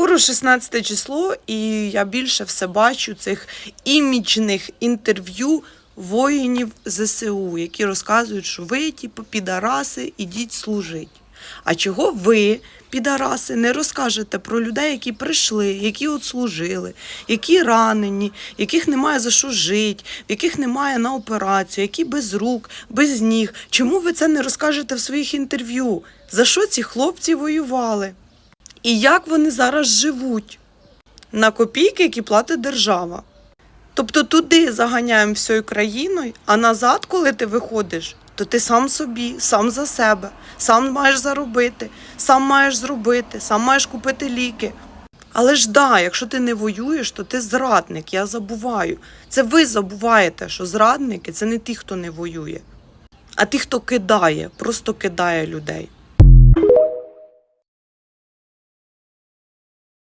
Скоро 16 число, і я більше все бачу цих іміджних інтерв'ю воїнів ЗСУ, які розказують, що ви, типу, підараси, ідіть служить. А чого ви, підараси, не розкажете про людей, які прийшли, які от служили, які ранені, яких немає за що жити, яких немає на операцію, які без рук, без ніг. Чому ви це не розкажете в своїх інтерв'ю? За що ці хлопці воювали? І як вони зараз живуть? На копійки, які платить держава. Тобто туди заганяємо всією країною, а назад, коли ти виходиш, то ти сам собі, сам за себе, сам маєш заробити, сам маєш зробити, сам маєш купити ліки. Але ж да, якщо ти не воюєш, то ти зрадник, я забуваю. Це ви забуваєте, що зрадники це не ті, хто не воює, а ті, хто кидає, просто кидає людей.